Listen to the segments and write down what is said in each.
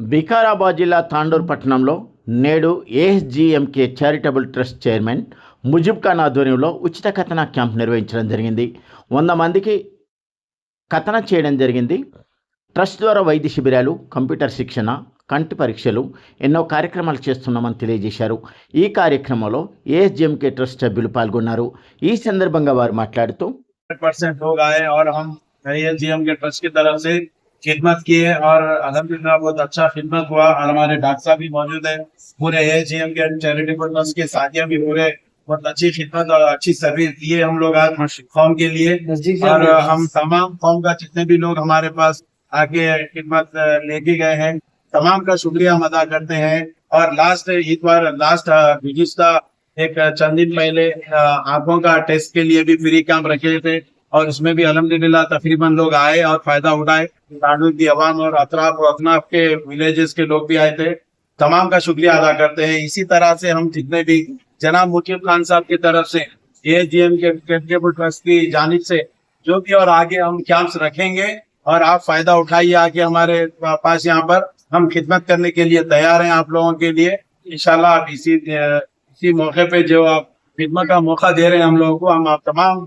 వికారాబాద్ జిల్లా తాండూర్ పట్టణంలో నేడు ASGMK charitable trust chairman Mujib Khan ఆధ్వర్యంలో ఉచిత కథన క్యాంప్ నిర్వహించడం జరిగింది. వంద మందికి కథన చేయడం జరిగింది. ట్రస్ట్ ద్వారా వైద్య శిబిరాలు కంప్యూటర్ శిక్షణ కంటి పరీక్షలు ఎన్నో కార్యక్రమాలు చేస్తున్నామని తెలియజేశారు. ఈ కార్యక్రమంలో ఏఎస్జీఎంకే ట్రస్ట్ సభ్యులు పాల్గొన్నారు. ఈ సందర్భంగా వారు మాట్లాడుతూ के खिदमत किए और अलहमदिल्ला बहुत अच्छा खिदमत हुआ। और हमारे डॉक्टर साहब भी मौजूद है। पूरे एजीएम के चैरिटेबल ट्रस्ट के साथियों भी पूरे बहुत अच्छी खिदमत और अच्छी सर्विस दिए हम लोग आज कौम के लिए। और हम तमाम कौम का जितने भी लोग हमारे पास आके खिदमत लेके गए हैं तमाम का शुक्रिया हम अदा करते हैं। और लास्ट इस बार लास्ट गुजश्ता एक चंद दिन पहले आँखों का टेस्ट के लिए भी फ्री कैंप रखे थे। और उसमें भी अलहमदिल्ला तकरीबन लोग आए और फ़ायदा उठाए। तांडुल की अवाम और अतराफ और अतनाफ के विलेजेस के लोग भी आए थे। तमाम का शुक्रिया अदा करते हैं। इसी तरह से हम जितने भी जनाब मुकीब खान साहब की तरफ़ से A G M K charitable trust की जानिब से, जो भी और आगे हम कैंप्स रखेंगे और आप फ़ायदा उठाइए आके हमारे पास यहाँ पर। हम खिदमत करने के लिए तैयार हैं आप लोगों के लिए। इंशाल्लाह आप इसी इसी मौके पे जो आप खिदमत का मौका दे रहे हैं हम लोगों को, हम आप तमाम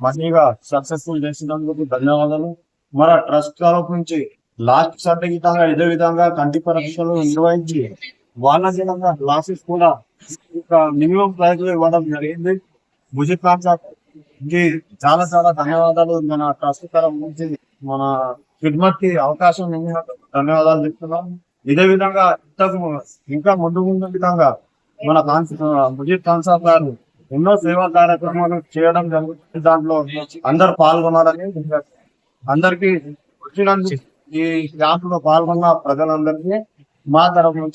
మంచిగా సక్సెస్ఫుల్ చేసినందుకు ధన్యవాదాలు. మన ట్రస్ట్ తరఫు నుంచి లాస్ట్ సర్టిఫికేట్ ఇదే విధంగా కంటి పరీక్షలు నిర్వహించి వాళ్ళ క్లాసెస్ కూడా ఇంకా మినిమం లో ఇవ్వడం జరిగింది. ముజిబ్ ఖాన్ సార్ చాలా చాలా ధన్యవాదాలు. మన ట్రస్ట్ తరఫు నుంచి మన ఖిద్మత్కి అవకాశం ధన్యవాదాలు చెప్తున్నాం. ఇదే విధంగా ఇంతకు ఇంకా ముందు ముందు విధంగా మన ఖాన్ ముజీబ్ ఖాన్ సాబ్ గారు ఎన్నో సేవా కార్యక్రమాలు చేయడం జరుగుతుంది. దాంట్లో అందరు పాల్గొనాలని అందరికి వచ్చినందుకు ఈ క్యాంప్లో పాల్గొన్న ప్రజలందరికీ మా తరఫు